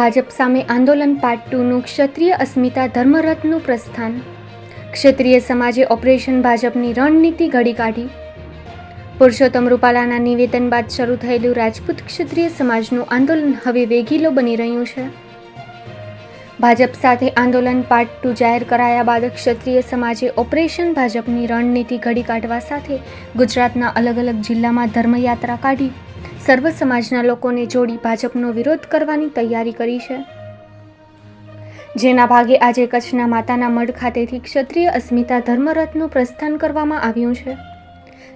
ભાજપ સામે આંદોલન પાર્ટ ટુનું ક્ષત્રિય અસ્મિતા ધર્મરથનું પ્રસ્થાન. ક્ષત્રિય સમાજે ઓપરેશન ભાજપની રણનીતિ ઘડી કાઢી. પુરુષોત્તમ રૂપાલાના નિવેદન બાદ શરૂ થયેલું રાજપૂત ક્ષત્રિય સમાજનું આંદોલન હવે વેગીલો બની રહ્યું છે. ભાજપ સાથે આંદોલન પાર્ટ ટુ જાહેર કરાયા બાદ ક્ષત્રિય સમાજે ઓપરેશન ભાજપની રણનીતિ ઘડી કાઢવા સાથે ગુજરાતના અલગ અલગ જિલ્લામાં ધર્મયાત્રા કાઢી. સર્વ સમાજના લોકોને જોડી ભાજપનો વિરોધ કરવાની તૈયારી કરી છે. જેના ભાગે આજે કચ્છના માતાના મઢ ખાતેથી ક્ષત્રિય અસ્મિતા ધર્મરથનું પ્રસ્થાન કરવામાં આવ્યું છે.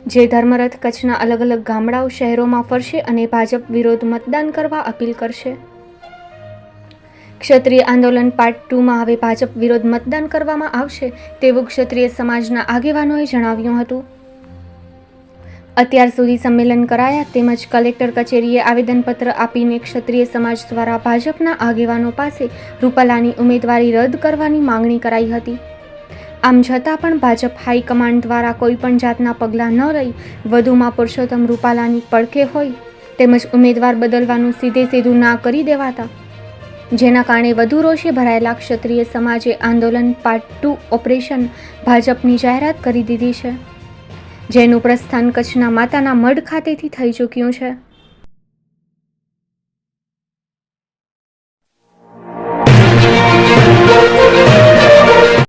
જે ધર્મરથ કચ્છના અલગ અલગ ગામડાઓ, શહેરોમાં ફરશે અને ભાજપ વિરોધ મતદાન કરવા અપીલ કરશે. ક્ષત્રિય આંદોલન પાર્ટ ટુમાં હવે ભાજપ વિરોધ મતદાન કરવામાં આવશે તેવું ક્ષત્રિય સમાજના આગેવાનોએ જણાવ્યું હતું. અત્યાર સુધી સંમેલન કરાયા તેમજ કલેક્ટર કચેરીએ આવેદનપત્ર આપીને ક્ષત્રિય સમાજ દ્વારા ભાજપના આગેવાનો પાસે રૂપાલાની ઉમેદવારી રદ કરવાની માંગણી કરાઈ હતી. આમ છતાં પણ ભાજપ હાઈકમાન્ડ દ્વારા કોઈપણ જાતના પગલાં ન રહી, વધુમાં પુરુષોત્તમ રૂપાલાની પડખે હોય તેમજ ઉમેદવાર બદલવાનું સીધે સીધું ના કરી દેવાતા. જેના કારણે વધુ રોષે ભરાયેલા ક્ષત્રિય સમાજે આંદોલન પાર્ટ ટુ ઓપરેશન ભાજપની જાહેરાત કરી દીધી છે. જેનું પ્રસ્થાન કચ્છના માતાના મઢ ખાતેથી થઈ ચૂક્યું છે.